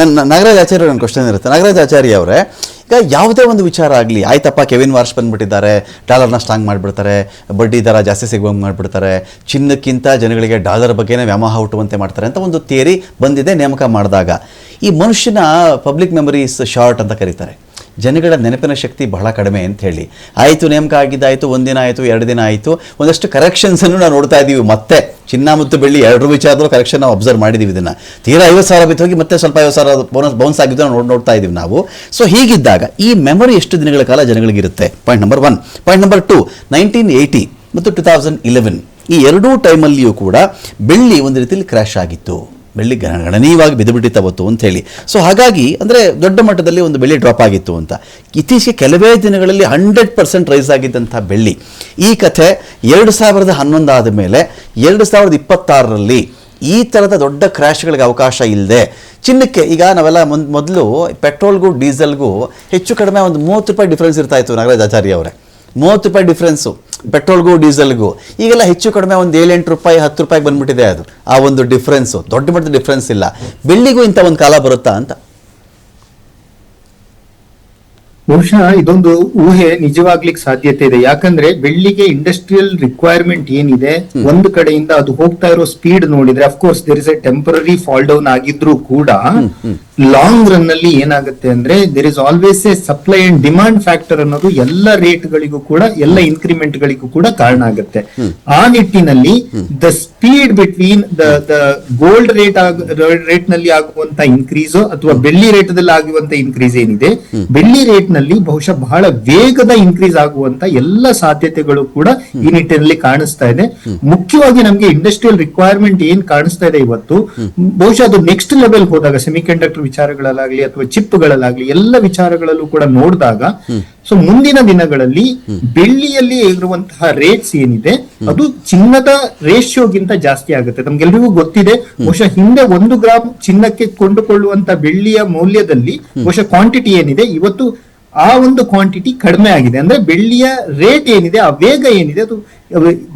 ನನ್ನ ನಾಗರಾಜ್ ಆಚಾರ್ಯ ಒಂದು ಕ್ವಶನ್ ಇರುತ್ತೆ. ನಾಗರಾಜ್ ಆಚಾರ್ಯ ಅವರೇ ಈಗ ಯಾವುದೇ ಒಂದು ವಿಚಾರ ಆಗಲಿ, ಆಯ್ತಪ್ಪ, ಕೆವಿನ್ ವಾರ್ಷ್ ಬಂದ್ಬಿಟ್ಟಿದ್ದಾರೆ, ಡಾಲರ್ನ ಸ್ಟ್ರಾಂಗ್ ಮಾಡಿಬಿಡ್ತಾರೆ, ಬಡ್ಡಿ ದರ ಜಾಸ್ತಿ ಸಿಗುವಂಗೆ ಮಾಡಿಬಿಡ್ತಾರೆ, ಚಿನ್ನಕ್ಕಿಂತ ಜನಗಳಿಗೆ ಡಾಲರ್ ಬಗ್ಗೆನೇ ವ್ಯಾಮೋಹ ಹುಟ್ಟುವಂತೆ ಮಾಡ್ತಾರೆ ಅಂತ ಒಂದು ಥಿಯರಿ ಬಂದಿದೆ ನೇಮಕ ಮಾಡಿದಾಗ. ಈ ಮನುಷ್ಯನ ಪಬ್ಲಿಕ್ ಮೆಮರೀಸ್ ಶಾರ್ಟ್ ಅಂತ ಕರೀತಾರೆ. ಜನಗಳ ನೆನಪಿನ ಶಕ್ತಿ ಬಹಳ ಕಡಿಮೆ ಅಂತ ಹೇಳಿ. ಆಯಿತು ನೇಮಕ ಆಗಿದ್ದಾಯಿತು, ಒಂದಿನ ಆಯಿತು, ಎರಡು ದಿನ ಆಯಿತು, ಒಂದಷ್ಟು ಕರೆಕ್ಷನ್ಸನ್ನು ನಾವು ನೋಡ್ತಾ ಇದ್ದೀವಿ ಮತ್ತೆ. ಚಿನ್ನ ಮತ್ತು ಬೆಳ್ಳಿ ಎರಡರ ವಿಚಾರದಲ್ಲೂ ಕರೆಕ್ಷನ್ ನಾವು ಅಬ್ಸರ್ವ್ ಮಾಡಿದ್ದೀವಿ ಇದನ್ನು. ತೀರಾ ಐವತ್ತು ಸಾವಿರ ಬಿತ್ತು ಹೋಗಿ ಮತ್ತೆ ಸ್ವಲ್ಪ ಐವತ್ತು ಸಾವಿರ ಬೋನಸ್ ಬೌನ್ಸ್ ಆಗಿದ್ದು ನೋಡ್, ನೋಡ್ತಾ ಇದ್ದೀವಿ ನಾವು. ಸೊ ಹೀಗಿದ್ದಾಗ ಈ ಮೆಮೊರಿ ಎಷ್ಟು ದಿನಗಳ ಕಾಲ ಜನಗಳಿಗಿರುತ್ತೆ point number one point number two nineteen eighty ಮತ್ತು ಟು ತೌಸಂಡ್ ಇಲೆವೆನ್ ಈ ಎರಡೂ ಟೈಮಲ್ಲಿಯೂ ಕೂಡ ಬೆಳ್ಳಿ ಒಂದು ರೀತಿಯಲ್ಲಿ ಕ್ರ್ಯಾಶ್ ಆಗಿತ್ತು. ಬೆಳ್ಳಿ ಗಣ- ಗಣನೀಯವಾಗಿ ಬಿದ್ದುಬಿಟ್ಟಿತ್ತು ಅವತ್ತು ಅಂತ ಹೇಳಿ. ಸೊ ಹಾಗಾಗಿ ಅಂದರೆ ದೊಡ್ಡ ಮಟ್ಟದಲ್ಲಿ ಒಂದು ಬೆಳ್ಳಿ ಡ್ರಾಪ್ ಆಗಿತ್ತು ಅಂತ. ಇತ್ತೀಚೆಗೆ ಕೆಲವೇ ದಿನಗಳಲ್ಲಿ ಹಂಡ್ರೆಡ್ ಪರ್ಸೆಂಟ್ ರೈಸ್ ಆಗಿದ್ದಂಥ ಬೆಳ್ಳಿ. ಈ ಕಥೆ ಎರಡು ಸಾವಿರದ ಹನ್ನೊಂದಾದ ಮೇಲೆ ಎರಡು ಸಾವಿರದ ಇಪ್ಪತ್ತಾರರಲ್ಲಿ ಈ ಥರದ ದೊಡ್ಡ ಕ್ರ್ಯಾಶ್ಗಳಿಗೆ ಅವಕಾಶ ಇಲ್ಲದೆ ಚಿನ್ನಕ್ಕೆ ಈಗ ನಾವೆಲ್ಲ ಮೊದಲು ಪೆಟ್ರೋಲ್ಗೂ ಡೀಸೆಲ್ಗೂ ಹೆಚ್ಚು ಕಡಿಮೆ ಒಂದು ಮೂವತ್ತು ರೂಪಾಯಿ ಡಿಫ್ರೆನ್ಸ್ ಇರ್ತಾಯಿತ್ತು ನಾಗರಾಜ್ ಆಚಾರ್ಯ ಅವರೇ. ಮೂವತ್ತು ರೂಪಾಯಿ ಡಿಫ್ರೆನ್ಸು ಪೆಟ್ರೋಲ್ಗೂ ಡೀಸೆಲ್ಗೂ ಈಗೆಲ್ಲ ಹೆಚ್ಚು ಕಡಿಮೆ ಒಂದು ಏಳೆಂಟು ರೂಪಾಯಿ, ಹತ್ತು ರೂಪಾಯಿಗೆ ಬಂದ್ಬಿಟ್ಟಿದೆ ಅದು. ಆ ಒಂದು ಡಿಫ್ರೆನ್ಸು ದೊಡ್ಡ ಮಟ್ಟದ ಡಿಫ್ರೆನ್ಸ್ ಇಲ್ಲ. ಬೆಳ್ಳಿಗೂ ಇಂಥ ಒಂದು ಕಾಲ ಬರುತ್ತಾ ಅಂತ? ಬಹುಶಃ ಇದೊಂದು ಊಹೆ ನಿಜವಾಗ್ಲಿಕ್ಕೆ ಸಾಧ್ಯತೆ ಇದೆ. ಯಾಕಂದ್ರೆ ಬೆಳ್ಳಿಗೆ ಇಂಡಸ್ಟ್ರಿಯಲ್ ರಿಕ್ವೈರ್ಮೆಂಟ್ ಏನಿದೆ ಒಂದು ಕಡೆಯಿಂದ ಅದು ಹೋಗ್ತಾ ಇರೋ ಸ್ಪೀಡ್ ನೋಡಿದ್ರೆ of course there is a temporary fall down ಆಗಿದ್ರು ಕೂಡ ಲಾಂಗ್ ರನ್ನಲ್ಲಿ ಏನಾಗುತ್ತೆ ಅಂದ್ರೆ there is always a supply and demand factor ಅನ್ನೋದು ಎಲ್ಲ ರೇಟ್ ಗಳಿಗೂ ಕೂಡ ಎಲ್ಲ ಇನ್ಕ್ರಿಮೆಂಟ್ ಗಳಿಗೂ ಕೂಡ ಕಾರಣ ಆಗುತ್ತೆ. ಆ ನಿಟ್ಟಿನಲ್ಲಿ the speed between the the gold rate ರೇಟ್ನಲ್ಲಿ ಆಗುವಂತ ಇನ್ಕ್ರೀಸ್ ಅಥವಾ ಬೆಳ್ಳಿ ರೇಟ್ ದಲ್ಲಿ ಆಗುವಂತ ಇನ್ಕ್ರೀಸ್ ಏನಿದೆ ಬೆಳ್ಳಿ ರೇಟ್ ನಲ್ಲಿ ಬಹುಶಃ ಬಹಳ ವೇಗದ ಇನ್ಕ್ರೀಸ್ ಆಗುವಂತ ಎಲ್ಲ ಸಾಧ್ಯತೆಗಳು ಕೂಡ ಈ ನಿಟ್ಟಿನಲ್ಲಿ ಕಾಣಿಸ್ತಾ ಇದೆ. ಮುಖ್ಯವಾಗಿ ನಮಗೆ ಇಂಡಸ್ಟ್ರಿಯಲ್ ರಿಕ್ವೈರ್ಮೆಂಟ್ ಏನ್ ಕಾಣಿಸ್ತಾ ಇದೆ ಇವತ್ತು? ಬಹುಶಃ ಅದು ನೆಕ್ಸ್ಟ್ ಲೆವೆಲ್ ಹೋದಾಗ ಸೆಮಿಕಂಡಕ್ಟರ್ ವಿಚಾರಗಳಲ್ಲಾಗ್ಲಿ ಅಥವಾ ಚಿಪ್ಗಳಲ್ಲಾಗ್ಲಿ ಎಲ್ಲ ವಿಚಾರಗಳಲ್ಲೂ ಕೂಡ ನೋಡಿದಾಗ ಸೊ ಮುಂದಿನ ದಿನಗಳಲ್ಲಿ ಬೆಳ್ಳಿಯಲ್ಲಿ ಇರುವಂತಹ ರೇಟ್ಸ್ ಏನಿದೆ ಅದು ಚಿನ್ನದ ರೇಷಿಯೋಗಿಂತ ಜಾಸ್ತಿ ಆಗುತ್ತೆ. ನಮ್ಗೆಲ್ರಿಗೂ ಗೊತ್ತಿದೆ. ಬಹುಶಃ ಹಿಂದೆ ಒಂದು ಗ್ರಾಮ್ ಚಿನ್ನಕ್ಕೆ ಕೊಂಡುಕೊಳ್ಳುವಂತ ಬೆಳ್ಳಿಯ ಮೌಲ್ಯದಲ್ಲಿ ಬಹುಶಃ ಕ್ವಾಂಟಿಟಿ ಏನಿದೆ ಇವತ್ತು ಆ ಒಂದು ಕ್ವಾಂಟಿಟಿ ಕಡಿಮೆ ಆಗಿದೆ. ಅಂದ್ರೆ ಬೆಳ್ಳಿಯ ರೇಟ್ ಏನಿದೆ, ಆ ವೇಗ ಏನಿದೆ, ಅದು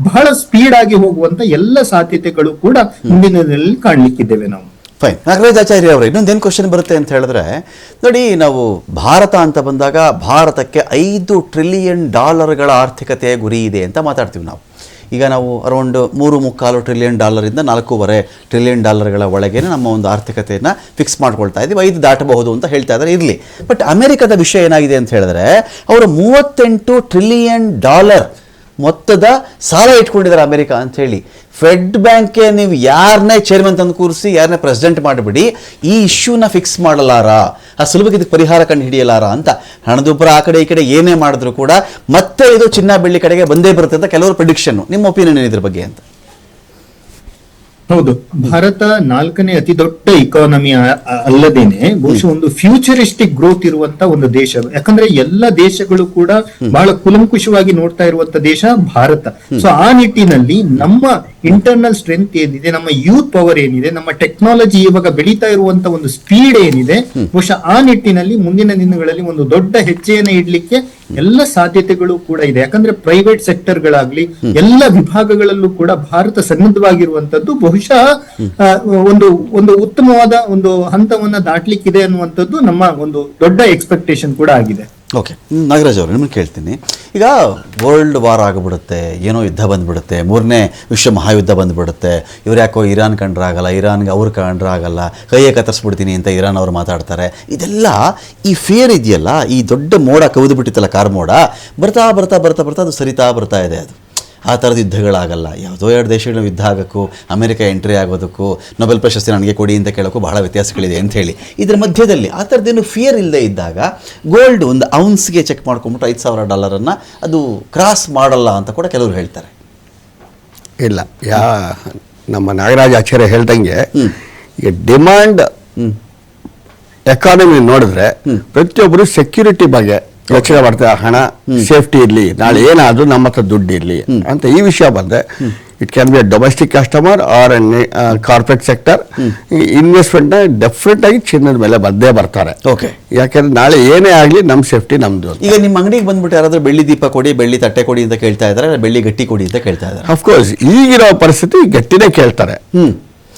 ಬಹಳ ಸ್ಪೀಡ್ ಆಗಿ ಹೋಗುವಂತ ಎಲ್ಲ ಸಾಧ್ಯತೆಗಳು ಕೂಡ ಮುಂದಿನ ದಿನದಲ್ಲಿ ಕಾಣಲಿಕ್ಕಿದ್ದೇವೆ ನಾವು. ಫೈನ್ ನಾಗರಾಜ್ ಆಚಾರ್ಯ ಇನ್ನೊಂದು ಇನ್ನೊಂದೇನು ಕ್ವಶನ್ ಬರುತ್ತೆ ಅಂತ ಹೇಳಿದ್ರೆ, ನೋಡಿ ನಾವು ಭಾರತ ಅಂತ ಬಂದಾಗ ಭಾರತಕ್ಕೆ ಐದು ಟ್ರಿಲಿಯನ್ ಡಾಲರ್ಗಳ ಆರ್ಥಿಕತೆಯ ಗುರಿ ಇದೆ ಅಂತ ಮಾತಾಡ್ತೀವಿ ನಾವು. ಈಗ ನಾವು ಅರೌಂಡ್ ಮೂರು ಮುಕ್ಕಾಲು ಟ್ರಿಲಿಯನ್ ಡಾಲರಿಂದ ನಾಲ್ಕೂವರೆ ಟ್ರಿಲಿಯನ್ ಡಾಲರ್ಗಳ ಒಳಗೆ ನಮ್ಮ ಒಂದು ಆರ್ಥಿಕತೆಯನ್ನು ಫಿಕ್ಸ್ ಮಾಡ್ಕೊಳ್ತಾ ಇದ್ದೀವಿ ಐದು ದಾಟಬಹುದು ಅಂತ ಹೇಳ್ತಾ ಇದ್ದಾರೆ ಇರಲಿ. ಬಟ್ ಅಮೆರಿಕದ ವಿಷಯ ಏನಾಗಿದೆ ಅಂತ ಹೇಳಿದ್ರೆ, ಅವರು ಮೂವತ್ತೆಂಟು ಟ್ರಿಲಿಯನ್ ಡಾಲರ್ ಮೊತ್ತದ ಸಾಲ ಇಟ್ಕೊಂಡಿದ್ದಾರೆ ಅಮೆರಿಕ ಅಂತ ಹೇಳಿ. ಫೆಡ್ ಬ್ಯಾಂಕ್ಗೆ ನೀವು ಯಾರನ್ನೇ ಚೇರ್ಮನ್ ತಂದು ಕೂರಿಸಿ ಯಾರನ್ನೇ ಪ್ರೆಸಿಡೆಂಟ್ ಮಾಡಿಬಿಡಿ, ಈ ಇಶ್ಯೂನ ಫಿಕ್ಸ್ ಮಾಡಲಾರ? ಆ ಸುಲಭಕ್ಕೆ ಇದಕ್ಕೆ ಪರಿಹಾರ ಕಂಡು ಹಿಡಿಯಲಾರ ಅಂತ. ಹಣದುಬ್ಬರ ಆ ಕಡೆ ಈ ಕಡೆ ಏನೇ ಮಾಡಿದ್ರು ಕೂಡ ಮತ್ತೆ ಇದು ಚಿನ್ನ ಬೆಳ್ಳಿ ಕಡೆಗೆ ಬಂದೇ ಬರುತ್ತೆ ಅಂತ ಕೆಲವರು ಪ್ರಿಡಿಕ್ಷನ್ ನಿಮ್ಮ ಒಪಿನಿಯನ್ ಏನಿದ್ರ ಬಗ್ಗೆ ಅಂತ? ಹೌದು. ಭಾರತ ನಾಲ್ಕನೇ ಅತಿ ದೊಡ್ಡ ಇಕಾನಮಿ ಅಲ್ಲದೇನೆ ಬಹುಶಃ ಒಂದು ಫ್ಯೂಚರಿಸ್ಟಿಕ್ ಗ್ರೋತ್ ಇರುವಂತ ಒಂದು ದೇಶ. ಯಾಕಂದ್ರೆ ಎಲ್ಲ ದೇಶಗಳು ಕೂಡ ಬಹಳ ಕುಲಂಕುಷವಾಗಿ ನೋಡ್ತಾ ಇರುವಂತ ದೇಶ ಭಾರತ. ಸೊ ಆ ನಿಟ್ಟಿನಲ್ಲಿ ನಮ್ಮ ಇಂಟರ್ನಲ್ ಸ್ಟ್ರೆಂತ್ ಏನಿದೆ ನಮ್ಮ ಯೂತ್ ಪವರ್ ಏನಿದೆ ನಮ್ಮ ಟೆಕ್ನಾಲಜಿ ಇವಾಗ ಬೆಳೀತಾ ಇರುವಂತ ಒಂದು ಸ್ಪೀಡ್ ಏನಿದೆ ಬಹುಶಃ ಆ ನಿಟ್ಟಿನಲ್ಲಿ ಮುಂದಿನ ದಿನಗಳಲ್ಲಿ ಒಂದು ದೊಡ್ಡ ಹೆಜ್ಜೆಯನ್ನು ಇಡ್ಲಿಕ್ಕೆ ಎಲ್ಲ ಸಾಧ್ಯತೆಗಳು ಕೂಡ ಇದೆ. ಯಾಕಂದ್ರೆ ಪ್ರೈವೇಟ್ ಸೆಕ್ಟರ್ ಗಳಾಗ್ಲಿ ಎಲ್ಲ ವಿಭಾಗಗಳಲ್ಲೂ ಕೂಡ ಭಾರತ ಸನ್ನದ್ಧವಾಗಿರುವಂತದ್ದು ಬಹುಶಃ ಒಂದು ಒಂದು ಉತ್ತಮವಾದ ಒಂದು ಹಂತವನ್ನ ದಾಟ್ಲಿಕ್ಕಿದೆ ಅನ್ನುವಂಥದ್ದು ನಮ್ಮ ಒಂದು ದೊಡ್ಡ ಎಕ್ಸ್ಪೆಕ್ಟೇಷನ್ ಕೂಡ ಆಗಿದೆ. ಓಕೆ ನಾಗರಾಜ್ ಅವರು, ನಿಮ್ಮನ್ನು ಕೇಳ್ತೀನಿ. ಈಗ ವರ್ಲ್ಡ್ ವಾರ್ ಆಗಿಬಿಡುತ್ತೆ, ಏನೋ ಯುದ್ಧ ಬಂದ್ಬಿಡುತ್ತೆ, ಮೂರನೇ ವಿಶ್ವ ಮಹಾಯುದ್ಧ ಬಂದ್ಬಿಡುತ್ತೆ. ಇವ್ರು ಯಾಕೋ ಇರಾನ್ ಕಂಡ್ರಾಗಲ್ಲ, ಇರಾನ್ಗೆ ಅವ್ರು ಕಂಡ್ರಾಗಲ್ಲ, ಕೈಯೇ ಕತ್ತರಿಸ್ಬಿಡ್ತೀನಿ ಅಂತ ಇರಾನ್ ಅವರು ಮಾತಾಡ್ತಾರೆ. ಇದೆಲ್ಲ ಈ ಫೇರ್ ಇದೆಯಲ್ಲ, ಈ ದೊಡ್ಡ ಮೋಡ ಕವಿದು ಬಿಟ್ಟಿತ್ತಲ್ಲ ಕಾರ್ ಮೋಡ, ಬರ್ತಾ ಬರ್ತಾ ಬರ್ತಾ ಬರ್ತಾ ಅದು ಸರಿತಾ ಬರ್ತಾ ಇದೆ ಅದು. ಆ ಥರದ ಯುದ್ಧಗಳಾಗಲ್ಲ. ಯಾವುದೋ ಎರಡು ದೇಶಗಳ ಯುದ್ಧ ಆಗೋಕ್ಕೂ ಅಮೆರಿಕ ಎಂಟ್ರಿ ಆಗೋದಕ್ಕೂ ನೊಬೆಲ್ ಪ್ರಶಸ್ತಿ ನನಗೆ ಕೊಡಿ ಅಂತ ಕೇಳೋಕ್ಕೂ ಬಹಳ ವ್ಯತ್ಯಾಸಗಳಿದೆ ಅಂತ ಹೇಳಿ. ಇದರ ಮಧ್ಯದಲ್ಲಿ ಆ ಥರದ್ದೇನು ಫಿಯರ್ ಇಲ್ಲದೆ ಇದ್ದಾಗ ಗೋಲ್ಡ್ ಒಂದು ಔನ್ಸ್ಗೆ ಚೆಕ್ ಮಾಡ್ಕೊಂಬಿಟ್ಟು ಐದು ಸಾವಿರ ಡಾಲರನ್ನು ಅದು ಕ್ರಾಸ್ ಮಾಡಲ್ಲ ಅಂತ ಕೂಡ ಕೆಲವರು ಹೇಳ್ತಾರೆ. ಇಲ್ಲ ಯಾ ನಮ್ಮ ನಾಗರಾಜ ಆಚಾರ್ಯ ಹೇಳ್ದಂಗೆ ಈಗ ಡಿಮ್ಯಾಂಡ್ ಎಕಾನಮಿ ನೋಡಿದ್ರೆ ಪ್ರತಿಯೊಬ್ಬರು ಸೆಕ್ಯೂರಿಟಿ ಬಗ್ಗೆ ಯೋಚನೆ ಮಾಡ್ತಾರೆ ಹಣ ಸೇಫ್ಟಿ ಇರಲಿ ನಾಳೆ ಏನಾದರೂ ನಮ್ಮ ಹತ್ರ ದುಡ್ಡು ಇರಲಿ ಅಂತ ಈ ವಿಷಯ ಬಂದೆ. It can be a domestic customer or corporate sector ಇನ್ವೆಸ್ಟ್ಮೆಂಟ್ನ definite ಆಗಿ ಚಿನ್ನದ ಮೇಲೆ ಬಂದೇ ಬರ್ತಾರೆ. ಓಕೆ ಯಾಕಂದ್ರೆ ನಾಳೆ ಏನೇ ಆಗಲಿ ನಮ್ಮ ಸೇಫ್ಟಿ ನಮ್ದು ಈಗ ನಿಮ್ಮ ಅಂಗಡಿಗೆ ಬಂದ್ಬಿಟ್ಟು ಯಾರಾದರೂ ಬೆಳ್ಳಿ ದೀಪ ಕೊಡಿ ಬೆಳ್ಳಿ ತಟ್ಟೆ ಕೊಡಿ ಅಂತ ಕೇಳ್ತಾ ಇದ್ದಾರೆ ಬೆಳ್ಳಿ ಗಟ್ಟಿ ಕೊಡಿ ಅಂತ ಕೇಳ್ತಾ ಇದ್ದಾರೆ? ಅಫ್ಕೋರ್ಸ್ ಈಗಿರೋ ಪರಿಸ್ಥಿತಿ ಗಟ್ಟಿನೇ ಕೇಳ್ತಾರೆ. ಹ್ಮ್.